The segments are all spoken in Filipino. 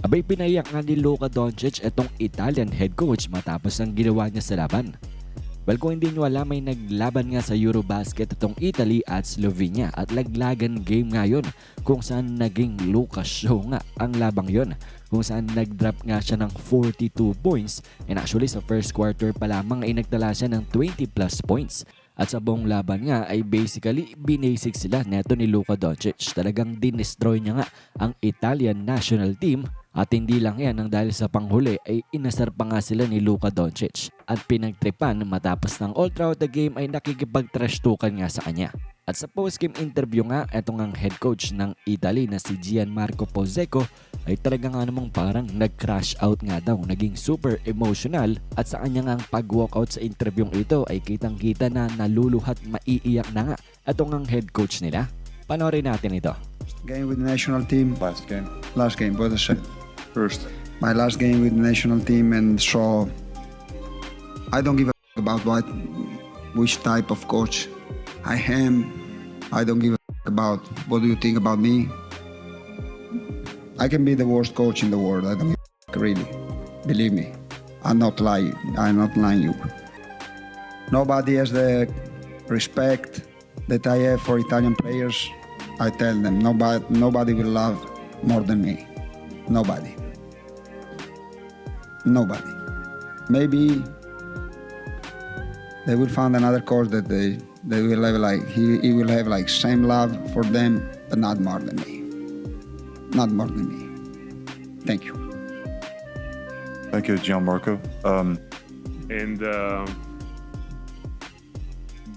Abay pinayak nga ni Luka Doncic itong Italian head coach matapos ang ginawa niya sa laban. Well kung hindi nyo alam may naglaban nga sa Eurobasket itong Italy at Slovenia at laglagan game ngayon kung saan naging Lucas show nga ang labang yon kung saan nag-drop nga siya ng 42 points and actually sa first quarter pa lamang ay nagtala siya ng 20 plus points. At sa buong laban nga ay basically binasic sila neto ni Luka Doncic. Talagang dinestroy niya nga ang Italian national team at hindi lang yan ang dahil sa panghuli ay inasar pa nga sila ni Luka Doncic at pinagtripan matapos ng all throughout the game ay nakikipag-trash talkan nga sa kanya. At sa post-game interview nga, etong ang head coach ng Italy na si Gianmarco Pozzeco ay talaga nga namang parang nag-crash out nga daw. Naging super emotional at sa kanya nga ang pag-walkout sa interview ito ay kitang-kita na naluluhat maiiyak na nga etong ang head coach nila. Panorin natin ito. Game with the national team. Last game. Last game, what I said. First. My last game with the national team, and so I don't give a f- about what, which type of coach I am. I don't give a f- about what do you think about me. I can be the worst coach in the world. I don't really. Believe me, I'm not lying. I'm not lying you. Nobody has the respect that I have for Italian players. I tell them nobody, nobody will love more than me. Nobody. Nobody. Maybe they will find another coach that they they will have like he, he will have like same love for them, but not more than me. Not more than me. Thank you. Thank you, Gianmarco. Um, and uh,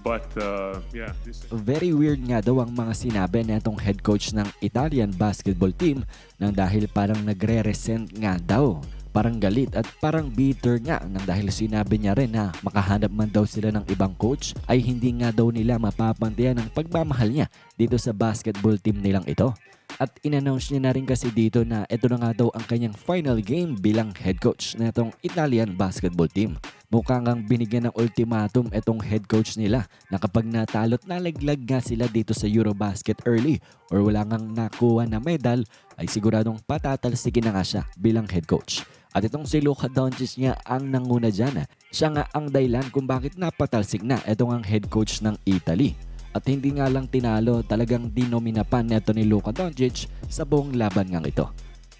but uh, yeah, this Very weird nga daw ang mga sinabi netong head coach ng Italian basketball team nang dahil parang nagre-resent nga daw. Parang galit at parang bitter nga nang dahil sinabi niya rin na makahanap man daw sila ng ibang coach ay hindi nga daw nila mapapantayan ang pagmamahal niya dito sa basketball team nilang ito. At inannounce niya na rin kasi dito na ito na nga daw ang kanyang final game bilang head coach na itong Italian basketball team. Mukhang ang binigyan ng ultimatum itong head coach nila na kapag natalo't nalaglag nga sila dito sa Eurobasket early or wala ngang nakuha na medal ay siguradong patatalsikin na nga siya bilang head coach. At itong si Luka Doncic niya ang nanguna dyan. Siya nga ang dahilan kung bakit napatalsik na itong ang head coach ng Italy. At hindi nga lang tinalo, talagang dinomina pa neto ni Luka Doncic sa buong laban ngang ito.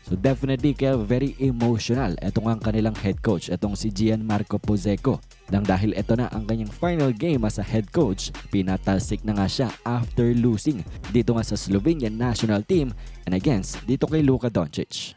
So definitely kaya very emotional itong ang kanilang head coach, itong si Gianmarco Pozzeco. Nang dahil ito na ang kanyang final game as a head coach, pinatalsik na nga siya after losing dito nga sa Slovenian national team and against dito kay Luka Doncic.